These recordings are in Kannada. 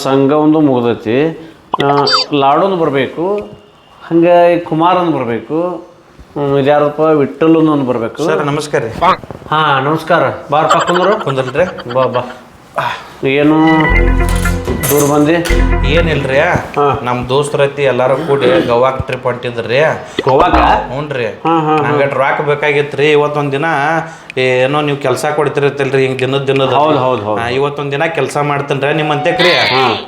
ಸಂಘ ಒಂದು ಮುಗ್ದೈತಿ ಲಾಡೋನು ಬರಬೇಕು ಹಂಗೆ ಕುಮಾರ್ ಒಂದು ಬರಬೇಕು ಇದ್ಯಾರಪ್ಪ ವಿಠಲ್ ಒಂದು ಬರಬೇಕು. ಸರ್ ನಮಸ್ಕಾರ ರೀ. ಹಾಂ ನಮಸ್ಕಾರ. ಬಾರ್ ಕುಂದ್ರು ಕುಂದಲ್ರಿ ಬಾ ಬಾ. ಏನು ದೂರ ಬಂದಿ? ಏನಿಲ್ರಿ? ಹಾ. ನಮ್ ದೋಸ್ತರ ಐತಿ ಎಲ್ಲಾರು ಕೂಡಿ ಗೋವಾಕ್ ಟ್ರಿಪ್ ಹೊಂಟಿದ್ರಿ. ಗೋವಾಕ ಹ್ಞೂನ್ರಿ ನಂಗೆ ರಾಕ್ ಬೇಕಾಗಿತ್ರಿ. ಇವತ್ತೊಂದ್ ದಿನ ಏನೋ ನೀವು ಕೆಲಸ ಕೊಡ್ತಿರತ್ತಲ್ರಿ ಹಿಂಗ್ ದಿನದ ದಿನದ. ಹೌದ್, ಹೌದು ಹೌದ್. ಇವತ್ತೊಂದ್ ದಿನ ಕೆಲಸ ಮಾಡ್ತೇನ್ರಿ ನಿಮ್ಮ ಅಂತ್ಯಕ್ರಿ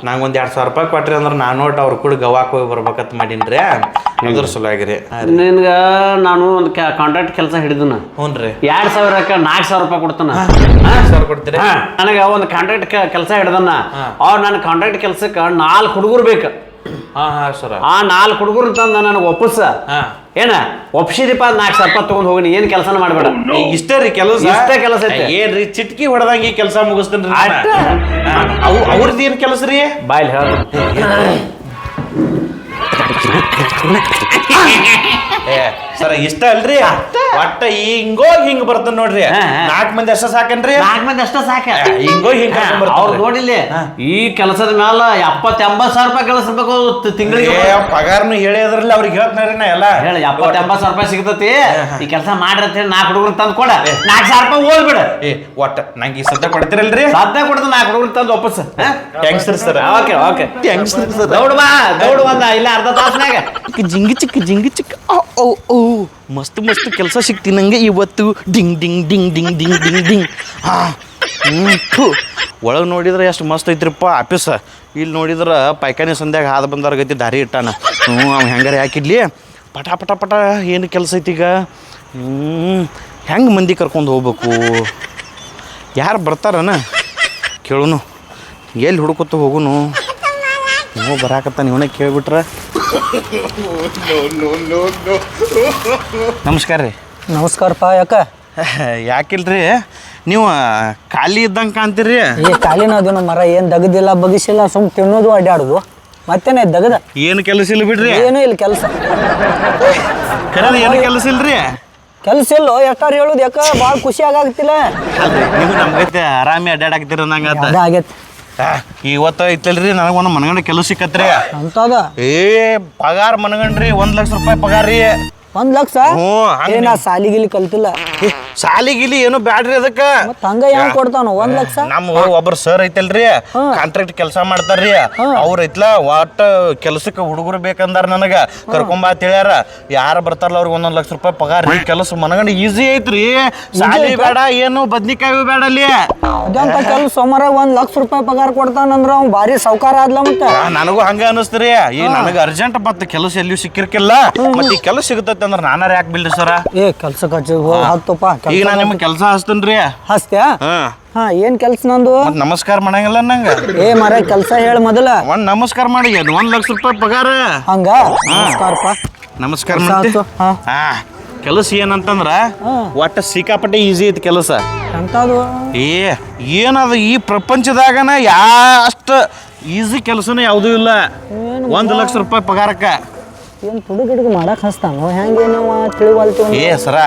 ನಂಗೆ ಒಂದ್ ಎರಡ್ ಸಾವಿರ ರೂಪಾಯಿ ಕೊಟ್ರಿ ಅಂದ್ರೆ ನಾನು ಒಟ್ಟು ಅವ್ರ ಕೂಡ ಗವಾಕ್ ಹೋಗಿ ಬರ್ಬೇಕಂತ ಮಾಡೀನ್ರಿ. ಅದ್ರ ಸಲುವಾಗಿರಿ. ನಿನ್ಗೆ ನಾನು ಒಂದು ಕಾಂಟ್ರಾಕ್ಟ್ ಕೆಲಸ ಹಿಡಿದನ. ಹ್ಞೂನ್ರಿ ಎರಡ್ ಸಾವಿರಕ್ಕೆ ನಾಲ್ಕ್ ಸಾವಿರ ರೂಪಾಯಿ ಕೊಡ್ತಾನ. ಸಾವಿರ ಕೊಡ್ತೀರಿ? ನನಗ ಒಂದು ಕಾಂಟ್ರಾಕ್ಟ್ ಕೆಲಸ ಹಿಡ್ದನ. ಅವ್ರ ನನ್ನ ಕಾಂಟ್ರಾಕ್ಟ್ ಕೆಲ್ಸಕ್ಕ ನಾಲ್ಕು ಹುಡುಗರು ಬೇಕು. ಸರ. ಆ ನಾಲ್ಕು ಹುಡುಗರು ತಂದ ನನಗೆ ಒಪ್ಪಿಸ. ಹಾ. ಏನ? ಒಪ್ಸಿದಿಪ್ಪ ನಾಲ್ಕು ಸರ್ಪ ತಗೊಂಡ್ ತೊಗೊಂಡು ಹೋಗಿ ಏನು ಕೆಲಸನ ಮಾಡಬೇಡ. ಇಷ್ಟೇ ರೀ ಕೆಲಸ? ಇಷ್ಟೇ ಕೆಲಸ ಐತೆ. ಏನ್ರಿ ಚಿಟ್ಕಿ ಹೊಡೆದಂಗೆ ಕೆಲಸ ಮುಗಿಸ್ತೇನೆ? ಅವು ಅವ್ರದ್ದು ಏನ್ ಕೆಲಸ ರೀ? ಬಾಯ್ಲಿ ಹೇಳ. ಏ. ಸರ ಇಷ್ಟ ಅಲ್ರಿ? ಒಟ್ಟ ಹಿಂಗೋ ಹಿಂಗ್ ಬರ್ತದ ನೋಡ್ರಿ. ಹಾ, ಹಾ. ನಾಲ್ಕ್ ಮಂದಿ ಅಷ್ಟ ಸಾಕೇನ್ರಿ? ನಾಲ್ಕು ಮಂದಿ ಅಷ್ಟ ಸಾಕ. ಹಿಂಗೋ ಹಿಂಗ್ ಕರ್ಕೊಂಡ್ ಬರ್ತಾರ್ರಿ. ಅವ್ರು ನೋಡಿಲ್ಲಿ ಈ ಕೆಲಸದ ಮ್ಯಾಲ ಎಪ್ಪತ್ತ ಎಂಬತ್ ಸಾವಿರ ರೂಪಾಯಿ ಕೆಲಸ ಬೇಕು ತಿಂಗಳಿಗೆ ಏ, ಪಗಾರ್ನು ಹೇಳಿ ಅದ್ರಲ್ಲಿ ಅವ್ರಿಗೆ ಹೇಳ್ತಾರೆ ನಾ ಎಲ್ಲ. ಹೇಳಿ ಎಪ್ಪತ್ತು ಎಂಬತ್ತು ಸಾವಿರ ರೂಪಾಯಿ ಸಿಗ್ತತಿ. ಈ ಕೆಲಸ ಮಾಡ್ರಿ ಅಂತ ಹೇಳಿ ನಾಲ್ಕು ಹುಡುಗರು ತಂದು ಕೊಡ. ನಾಲ್ಕು ಸಾವಿರ ರೂಪಾಯಿ ಹೋಗ್ಬಿಡ. ಏ ಒಟ್ಟ ನಂಗೆ ಈ ಸದ್ಯ ಕೊಡ್ತಿರಲ್ರಿ? ಸದ್ಯ ಕೊಡ್ತು ನಾಲ್ಕು ಹುಡುಗರು ತಂದು ವಾಪಸ್. ಥ್ಯಾಂಕ್ಸ್ ರೀ ಸರ್. Okay okay. ಥ್ಯಾಂಕ್ಸ್ ರೀ ಸರ್. ದೌಡ್ ಬಾ ದೌಡ್ ಬಂದ ಇಲ್ಲ ಅರ್ಧ ತಾಸ್ನಾಗ ಜಿಂಗಿ ಚಿಕ್ಕ ಜಿಂಗಿ ಚಿಕ್ಕ ಓ ಓ. ಮಸ್ತ್ ಮಸ್ತ್ ಕೆಲಸ ಸಿಕ್ತಿ ನಂಗೆ ಇವತ್ತು. ಡಿಂಗ್ ಡಿಂಗ್ ಡಿಂಗ್ ಡಿಂಗ್ ಡಿಂಗ್ ಡಿಂಗ್ ಡಿಂಗ್. ಹಾಂ. ಹ್ಞೂ ಒಳಗೆ ನೋಡಿದ್ರೆ ಎಷ್ಟು ಮಸ್ತ್ ಐತ್ರಿಪ್ಪ ಆಫೀಸ. ಇಲ್ಲಿ ನೋಡಿದ್ರೆ ಪೈಖಾನೆ ಸಂದ್ಯಾಗ ಹಾದು ಬಂದವ್ರ ಗತಿ ದಾರಿ ಇಟ್ಟಾನ. ಹ್ಞೂ ಅವ್ನು ಹೆಂಗಾರೆ ಹಾಕಿಡ್ಲಿ ಪಟ ಪಟ ಪಟ, ಏನು ಕೆಲಸ ಐತಿ ಈಗ? ಹ್ಞೂ ಹೆಂಗೆ ಮಂದಿ ಕರ್ಕೊಂಡು ಹೋಗ್ಬೇಕು? ಯಾರು ಬರ್ತಾರನ? ಕೇಳುನು. ಎಲ್ಲಿ ಹುಡ್ಕೊತ ಹೋಗುನು? ಹ್ಞೂ ಬರಾಕತ್ತಾನ ಇವನೇ ಕೇಳ್ಬಿಟ್ರೆ. ನಮಸ್ಕಾರ ರೀ. ನಮಸ್ಕಾರಪ್ಪ ಯಾಕ? ಯಾಕಿಲ್ರಿ? ನೀವು ಖಾಲಿ ಇದ್ದಂಗೆ ಕಾಣ್ತೀರಿ? ಏ ಖಾಲಿನ ಅದು ನಮ್ಮ ಮರ ಏನು ದಗದಿಲ್ಲ ಬಗಿಸಿಲ್ಲ ಸುಮ್ ತಿನ್ನೋದು ಅಡ್ಡಾಡುದು ಮತ್ತೇನೆ ದಗದ? ಏನು ಕೆಲಸ ಇಲ್ಲ ಬಿಡ್ರಿ? ಏನೂ ಇಲ್ಲ ಕೆಲಸ. ಏನು ಕೆಲಸ ಇಲ್ರಿ? ಕೆಲಸ ಇಲ್ಲ ಎಷ್ಟಾರು ಹೇಳುದು ಯಾಕ ಭಾಳ ಖುಷಿ ಆಗಾಗ್ತಿಲ್ಲ ಅಲ್ರಿ ನೀವು ನಮ್ಗೈತೆ ಆರಾಮಿ ಅಡ್ಡಾಡಾಕ್ತಿರ ನಂಗೆ ಅದ ಆಗೈತಿ. ಇವತ್ತು ಐತಲ್ರಿ ನನಗೆ ಒಂದು ಮನಗಂಡ ಕೆಲಸ ಸಿಕ್ಕತ್ರಿ. ಅಂತದ ಏ ಪಗಾರ ಮನಗಂಡ್ರಿ ಒಂದ್ ಲಕ್ಷ ರೂಪಾಯಿ ಪಗಾರ ರೀ. ಒಂದ್ ಲಕ್ಷ? ಹ್ಞೂ ಹಂಗೆ ನಾ ಸಾಲಿ ಕಲ್ತಿಲ್ಲ? ಸಾಲಿ ಗಿಲಿ ಏನು ಬ್ಯಾಡ್ರಿ ಅದಕ್ಕ? ಹಂಗ ಹೆಂಗ್ ಕೊಡ್ತಾನ ಒಂದ್ ಲಕ್ಷ? ನಮ್ಮ ಒಬ್ರು ಸರ್ ಐತಲ್ರಿ. ಕಾಂಟ್ರಾಕ್ಟ್ ಕೆಲಸ ಮಾಡ್ತಾರ್ರಿ. ಅವ್ರ ಐತ್ಲ ಒಟ್ಟ ಕೆಲ್ಸಕ್ಕೆ ಹುಡುಗರು ಬೇಕಂದಾರ ನನಗ? ಕರ್ಕೊಂಬಾ ತಿಳಿಯಾರ ಯಾರ ಬರ್ತಾರಲ್ಲ ಅವ್ರಿಗೆ ಒಂದೊಂದ್ ಲಕ್ಷ ರೂಪಾಯಿ ಪಗಾರ. ಈ ಕೆಲಸ ಮನಗಂಡ ಈಸಿ ಐತ್ರಿ. ಸಾಲಿ ಬೇಡ ಏನು ಬದ್ನಿಕಾಯಿ ಬೇಡ ಅಲ್ಲಿ. ಅದಂತ ಸೋಮವಾರ ಒಂದ್ ಲಕ್ಷ ರೂಪಾಯಿ ಪಗಾರ ಕೊಡ್ತಾನಂದ್ರ ಅವ್ನ್ ಭಾರಿ ಸಾವ್ಕಾರ ಆದ್ಲ ಮತ್ತ. ಆ, ನನಗೂ ಹಂಗ ಅನಿಸ್ತ್ರಿ. ಈ ನನಗ ಅರ್ಜೆಂಟ್ ಮತ್ತ ಕೆಲಸ ಎಲ್ಲಿಯೂ ಸಿಕ್ಕಿರ್ಕಿಲ್ಲ. ಮತ್ತೆ ಈ ಕೆಲಸ ಸಿಗುತ್ತೈತೆ ಅಂದ್ರೆ ನಾನಾರ ಯಾಕೆ ಬಿಲ್ರಿ ಸರ ಏ ಕೆಲ್ಸ ಕಚ್ಚಿ ಹತ್ತಪ್ಪ ಈಗ ನಾನು ನಿಮ್ಗೆ ಕೆಲಸ ಹಚ್ತೇನ್ರಿ? ಹಸ್ತ್ಯಾ ಹಾ. ಹಾ ಏನ್ ಕೆಲ್ಸ ನಂದು? ನಮಸ್ಕಾರ ಮಾಡಂಗಿಲ್ಲ ನಂಗ? ಏ ಮರ ಕೆಲ್ಸ ಹೇಳ ಮೊದಲ. ಒಂದ್ ನಮಸ್ಕಾರ ಮಾಡಿ ಒಂದ್ ಲಕ್ಷ ರೂಪಾಯಿ ಪಗಾರ. ಹಂಗ? ನಮಸ್ಕಾರಪ್ಪ. ನಮಸ್ಕಾರ ಕೆಲ್ಸ ಮಾಡ್ತಿ? ಆತು, ಹಾ. ಹಾ. ಕೆಲಸ ಏನಂತಂದ್ರ ಒಟ್ಟ ಸಿಕ್ಕಾಪಟ್ಟೆ ಈಸಿ ಐತಿ ಕೆಲಸ. ಎಂತದು? ಏ ಏನದ ಈ ಪ್ರಪಂಚದಾಗನ ಯಾ ಅಷ್ಟ ಈಸಿ ಕೆಲಸನೇ ಯಾವುದೂ ಇಲ್ಲ. ಒಂದ್ ಲಕ್ಷ ರೂಪಾಯಿ ಪಗಾರಕ್ಕ. ಏನ್ ತುಡುಗಿಡುಗು ಮಾಡಕ್ ಹಸ್ತಾನೋ ಹೆಂಗೆ ನೀವು ತಿಳಿವಲ್ತೀವಿ ಏ ಸರ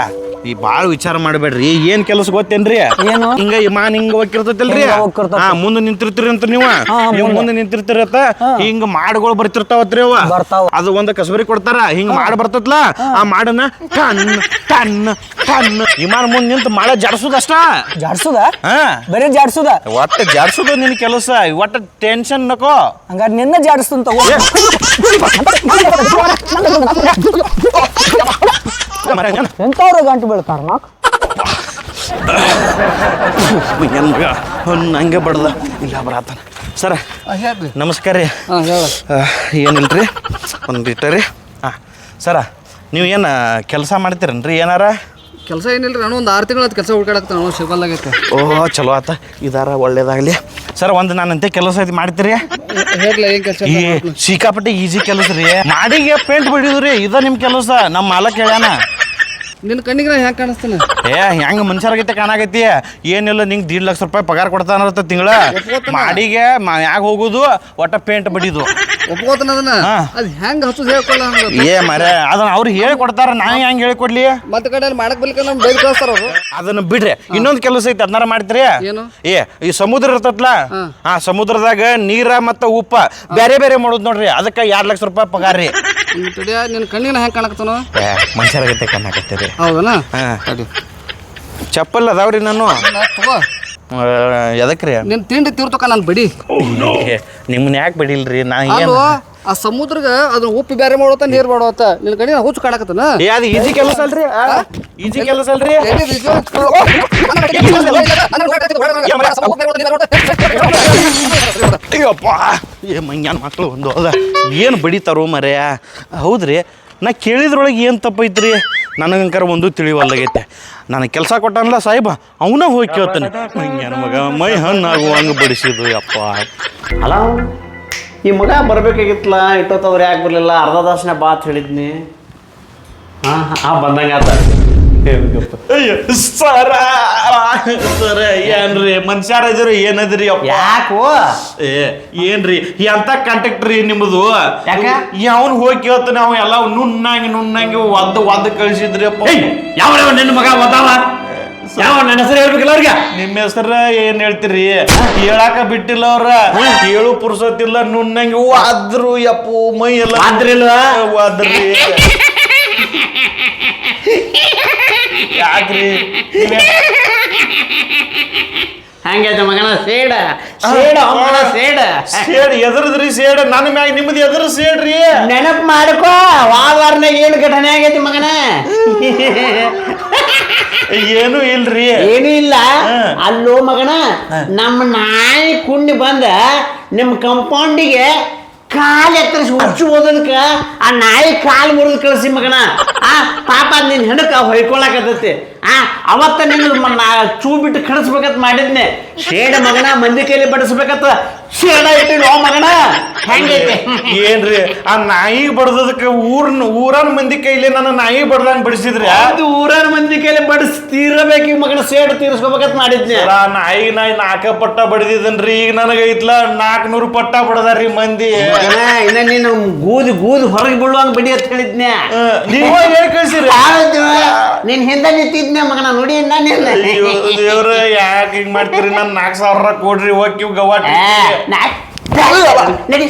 ಈ ಬಾಳ ವಿಚಾರ ಮಾಡಬೇಡ್ರಿ. ಏನ್ ಕೆಲಸ ಗೊತ್ತೇನ್ರಿ? ಏನು? ಹಿಂಗ ವಿಮಾನ ಹಿಂಗ ಹೋಗಿರ್ತೈತಲ್ರಿ ಹೋಗ್ತಿರ್ತೈತಿ. ಹಾ ಮುಂದೆ ನಿಂತಿರ್ತೀರಿ ಅಂತ ನೀವ? ನೀವು ಮುಂದೆ. ನಿಂತಿರ್ತೀರ ನಿಂತಿರ್ತೀರತ್ತ ಹಿಂಗ ಮಾಡ್ಗಳು ಬರ್ತಿರ್ತಾವತ್ರಿ ಅವ? ಬರ್ತಾವ. ಅದು ಒಂದ ಕಸಬರಿ ಕೊಡ್ತಾರ. ಹಿಂಗ ಮಾಡ್ ಬರ್ತತ್ಲ? ಆ ಮಾಡನ್ನ ಟನ್ ಟನ್ ಟನ್. ವಿಮಾನ ಮುಂದೆ ನಿಂತ ಮಾಡ ಜಾಡ್ಸುದಷ್ಟ? ಜಾಡ್ಸುದ? ಹಾ. ಬರೀ ಜಾಡ್ಸುದ? ಒಟ್ಟ ಜಾಡ್ಸುದ ನಿನ್ ಕೆಲಸ. ಒಟ್ಟ ಟೆನ್ಷನ್ ನಕೋ? ಹಂಗ ನಿನ್ನ ಜಾಡಿಸ್ತಂತ ತಗೋ. ಎಂತವ್ರ ಗಂಟು ಬೀಳ್ತಾರ ನಾಕ್? ಹಂಗೆ? ಬಡ್ದ. ಇಲ್ಲ ಬರತ್ತಾನ ಸರ ನಮಸ್ಕಾರ ರೀ. ಹೇಳ. ಆ, ಏನಿಲ್ರಿ? ಒಂದು ಇಟ್ಟರಿ ಹಾಂ ಸರ ನೀವು ಏನು ಕೆಲಸ ಮಾಡ್ತೀರೇನ್ರಿ? ಏನಾರ? ಕೆಲಸ ಏನಿಲ್ಲ ನಾನು ಒಂದು ಆರು ತಿಂಗಳ ಕೆಲಸ ಹುಡ್ಕಾಡಕ್ತ ನಾನು ಶಿವಲ್ಲಾಗೈತೆ ಓ ಚಲೋ ಆತ. ಇದಾರ ಒಳ್ಳೇದಾಗಲಿ. ಸರ್ ಒಂದು ನಾನಂತೆ ಕೆಲಸ ಐತಿ ಮಾಡ್ತೀರಿ? ಹೇಗ್ಲ ಏನ್ ಕೆಲಸ ಈ ಸಿಕ್ಕಾಪಟ್ಟೆ ಈಜಿ ಕೆಲಸ ರೀ. ಮಾಡಿಗೆ ಪೇಂಟ್ ಬಿಡಿದ್ರಿ ಇದ ನಿಮ್ಮ ಕೆಲಸ ನಮ್ಮ ಮಾಲಕ್ ಹೇಳ್ಯಾನ. ನಿನ್ನ ಕಣ್ಣಿಗೆ ಹೆಂಗೆ ಕಾಣಿಸ್ತಾನೆ? ಏ ಹೆಂಗ ಮನುಷ್ಯರಾಗೈತೆ ಕಾಣಾಗೈತಿ ಏನಿಲ್ಲ ನಿಂಗೆ ದೀಡ್ ಲಕ್ಷ ರೂಪಾಯಿ ಪಗಾರ ಕೊಡ್ತಾನತ್ತ ತಿಂಗಳ. ಮಾಡಿಗೆ ಮ್ಯಾಗ ಹೋಗುದು ಒಟ್ಟ ಪೇಂಟ್ ಬಡಿದು. ಒಪ್ಕೋತಾನ ಅದನ್ನ? ಅದು ಹೆಂಗ್ ಹಸು ಹೇಳ್ಕೊಳ್ಳ ಏ ಮರೆ ಅದನ್ನ ಅವ್ರು ಹೇಳಿ ಕೊಡ್ತಾರ ನಾ ಹೆಂಗ್ ಹೇಳ್ಕೊಡ್ಲಿ ಮತ್ತೆ ಕಡೆ ಮಾಡಕ್ ಬರ್ಲಿಕ್ಕೆ ನಮ್ ಬೈದ್ ಕಳಿಸ್ತಾರ ಅವರು. ಅದನ್ನ ಬಿಡ್ರಿ ಇನ್ನೊಂದ್ ಕೆಲಸ ಐತಿ ಅದನ್ನಾರ ಮಾಡ್ತೀರಿ ಏನು? ಏ ಈ ಸಮುದ್ರ ಇರ್ತತ್ಲ? ಆ ಸಮುದ್ರದಾಗ ನೀರ ಮತ್ತ ಉಪ್ಪ ಬೇರೆ ಬೇರೆ ಮಾಡೋದು ನೋಡ್ರಿ ಅದಕ್ಕೆ ಎರಡ್ ಲಕ್ಷ ರೂಪಾಯಿ ಪಗಾರ ರೀ? ತಡಿಯ ನಿನ್ನ ಕಣ್ಣಿನ ಹೆಂಗ್ ಕಾಣಕತ್ತಾನ? ಮನುಷ್ಯರಾಗತ್ತೆ ಕಣ್ಣಾಕತ್ತೀರಿ ಹೌದನ? ಹಾಂ. ತಡಿ. ಚಪ್ಪಲ್ ಅದಾವ್ರಿ ನಾನು. ನಾ ತಗೋ. ಎದಕ್ರಿ? ನಿನ್ ತಿಂಡಿ ತೀರ್ತಕ ನಾನು ಬಡಿ. ನಿಮ್ಮನ್ನ ಯಾಕೆ ಬಿಡಿಲ್ರಿ? ನಾ ಏನ್ ಅಲ್ವ ಆ ಸಮುದ್ರಗ ಅದನ್ನ ಉಪ್ಪು ಬೇರೆ ಮಾಡೋತ ನೀರ್ ಮಾಡೋತ ನಿನ್ ಕಣ್ಣಿನ ಹುಚ್ಚು ಕಾಣಕತ್ತನ? ಏ ಅದು ಈಜಿ ಕೆಲಸ ಅಲ್ರಿ? ಈಜಿ ಕೆಲಸ ಅಲ್ರಿ? ಎಲ್ಲಿದ್ ಇದು? ಅಯ್ಯಪ್ಪ. ಏ ಮಂಗ್ಯಾನ ಮಕ್ಳು ಒಂದು ಹೌದಾ ಏನು ಬಡಿತಾರೋ ಮರ್ಯಾ ಹೌದ್ರಿ. ನಾ ಕೇಳಿದ್ರೊಳಗೆ ಏನು ತಪ್ಪೈತ್ರಿ? ನನಗಂಕರ ಒಂದು ತಿಳಿವಲ್ಲಾಗೈತೆ ನನಗೆ ಕೆಲಸ ಕೊಟ್ಟನಲ್ಲ ಸಾಹೇಬ, ಅವನ ಹೋಗಿ ಕೇಳ್ತಾನೆ. ಮಂಗ್ಯಾನ ಮಗ, ಮೈ ಹಣ್ಣಾಗುವ ಹಂಗೆ ಬಡಿಸಿದ್ರು ಅಪ್ಪ. ಅಲ್ಲ ಈ ಮಗ ಬರ್ಬೇಕಾಗಿತ್ತಲ್ಲ, ಇಟ್ಟೊತ್ತವ್ರು, ಯಾಕೆ ಬರಲಿಲ್ಲ? ಅರ್ಧ ತಾಸನ ಬಾತ್ ಹೇಳಿದ್ನಿ. ಹಾಂ ಹಾಂ ಬಂದಂಗೆ ಆತ. ಅಯ್ಯ ಸರ. ಸರ ಏನ್ರಿ? ಮನುಷ್ಯಾರ ಇದ್ರಿ ಏನದ್ರಿ ಅಪ್ಪ? ಯಾಕೋ? ಏ ಏನ್ರಿ? ಎಂತ ನಿಮ್ಮದು ಯಾಕ? ಯಾವನ್ ಹೋಗಿ ಕೇಳ್ತಾನೆ ಅವ ಎಲ್ಲ? ನುಣ್ಣಂಗೆ ನುಣ್ಣಂಗೆ ಒದ್ದು ಒದ್ದು ಕಳಿಸಿದ್ರಿ ಅಪ್ಪ. ಯಾವ ನಿನ್ನ ಮಗ ಒದ್ದಾವ? ಯಾವ ನನ್ನ ಹೆಸರು ಹೇಳ್ಬೇಕಿಲ್ಲ ಅವ್ರಿಗೆ? ನಿಮ್ಮ ಹೆಸರ ಏನ್ ಹೇಳ್ತೀರಿ? ಹೇಳಾಕ ಬಿಟ್ಟಿಲ್ಲ ಅವ್ರ. ಹೇಳು ಪುರ್ಸತ್ತಿಲ್ಲ ನುಣ್ಣಂಗೆ ಆದ್ರು ಯಪ್ಪು ಮೈ ಎಲ್ಲ ವಾದ್ರಿಲ್ವಾ? ವಾದ್ರಿ ಯಾಕ್ರಿ? ಹಂಗೈತೆ ಮಗನ ಸೇಡ. ಸೇಡ ಮಗನ ಸೇಡ. ಸೇಡ್ ಎದ್ರದ್ರಿ ಸೇಡ ನನ್ನ ಮ್ಯಾಗ ನಿಮ್ದು ಎದುರು ಸೇಡ್ರಿ ನೆನಪು ಮಾಡ್ಕೋ ವಾರನಾಗ ಏನು ಘಟನೆ ಆಗೈತಿ ಮಗನ? ಏನು ಇಲ್ರಿ. ಏನು ಇಲ್ಲ. ಅಲ್ಲೋ ಮಗನ ನಮ್ಮ ನಾಯಿ ಕುಂಡಿ ಬಂದ ನಿಮ್ಮ ಕಂಪೌಂಡಿಗೆ ಕಾಲು ಎತ್ತರಿಸಿ ಹುಚ್ಚು ಓದೋದಕ್ಕ ಆ ನಾಯಿ ಕಾಲು ಮುರಿದು ಕಳಿಸಿ ಮಗನ. ಆ, ಪಾಪ ನಿನ್ನ ಹೆಣಕ ಹೊಯ್ಕೊಳಕತ್ತೈತಿ. ಆ, ಅವತ್ತ ನಿನ್ನ ಚೂ ಬಿಟ್ಟು ಕಳಿಸ್ಬೇಕಂತ ಮಾಡಿದ್ನೆ. ಶೇಡ ಮಗನ ಮಂದಿ ಕೈಲಿ ಬಡಿಸ್ಬೇಕತ್ತ ಶೇಡ ಐತಿ ನೋ ಮಗನ. ಹೆಂಗೈತೆ? ಏನ್ರಿ ಆ ನಾಯಿ ಬಡ್ದದಕ್ಕೆ ಊರ್ನ ಊರನ್ ಮಂದಿ ಕೈಲಿ ನನ್ನ ನಾಯಿ ಬಡ್ದಂಗ್ ಬಡಿಸಿದ್ರಿ? ಅದು ಊರನ್ ಮಂದಿ ಕೈಲಿ ಬಡಿಸ್ ತೀರಬೇಕು ಮಗನ ಶೇಡ್ ತೀರಿಸ್ಕೋಬೇಕಂತ ಮಾಡಿದ್ನಿ. ಆ ನಾಯಿ ನಾಯಿ ನಾಲ್ಕ ಪಟ್ಟ ಬಡ್ದಿದನ್ರಿ ಈಗ ನನಗೆ ಐತ್ಲ ನಾಲ್ಕನೂರು ಪಟ್ಟ ಬಡದಾರ್ರಿ ಮಂದಿ. ಮಗನ ಇನ್ನ ನೀನು ಗೂದಿ ಗೂದಿ ಹೊರಗೆ ಬೀಳುವಂಗ್ ಬಿಡಿ ಅಂತ ಹೇಳಿದ್ನೆ. ನೀವ ಹೇಳಿ ಕಳ್ಸಿರಿ? ನಿನ್ ನೀನ್ ಹಿಂದೆ ನಿಂತಿದ್ನೆ ಮಗನ ನೋಡಿ ನಾನು ಅಯ್ಯೋ ದೇವ್ರ ಯಾಕೆ ಹಿಂಗ್ ಮಾಡ್ತೀರಿ? ನನ್ ನಾಲ್ಕು ಸಾವಿರ ಕೊಡ್ರಿ ಹೋಗಿ ಗವಾಟಿ. ನಡಿ ನಡಿ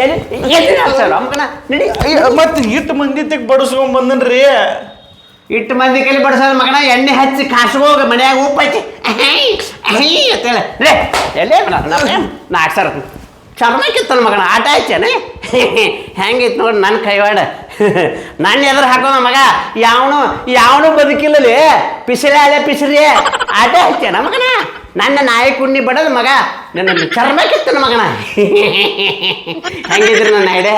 ಎಲ್ಲಿ- ಎಲ್ಲಿ ಹಾಕ್ತಾರೋ ನಡಿ. ಮತ್ ಇಟ್ಟು ಮಂದಿ ತೆಗ್ ಬಡಿಸ್ಕೊಂಡ್ ಬಂದನ್ರಿ. ಇಟ್ಟು ಮಂದಿ ಕೈಲಿ ಬಡಿಸೋದು ಮಗನ ಎಣ್ಣೆ ಹಚ್ಚಿ ಕಾಸ್ಕೋಗ ಮನ್ಯಾಗ ಉಪ್ಪು ಹಚ್ಚಿ ಅಹೈ, ಅಹೈ ಅಂತೇಳಿ ರೇ ಎಲ್ಲೇ ನಾಲ್ಕು ಸಾವಿರ ಚರ್ಮ ಕಿತ್ತಲ್ಲ ಮಗನ ಆಟ ಆಯ್ತೇನೆ ಹೆಂಗಿತ್ತು ನೋಡಿ ನನ್ನ ಕೈವಾಡ. ನನ್ನ ಎದುರು ಹಾಕೋದ ಮಗ ಯಾವನು ಯಾವನು ಬದುಕಿಲ್ಲಲಿ. ಪಿಸಿರಿ ಅಲ್ಲೇ ಪಿಸಿರಿ. ಆಟ ಹಚ್ಚೇನ ಮಗನ? ನನ್ನ ನಾಯಿ ಕುಣ್ಣಿ ಬಡದ ಮಗ ನನ್ನ ಚರ್ಮ ಕಿತ್ತನ ಮಗನ. ಹೆಂಗಿದ್ರು ನನ್ನ ಐಡೆ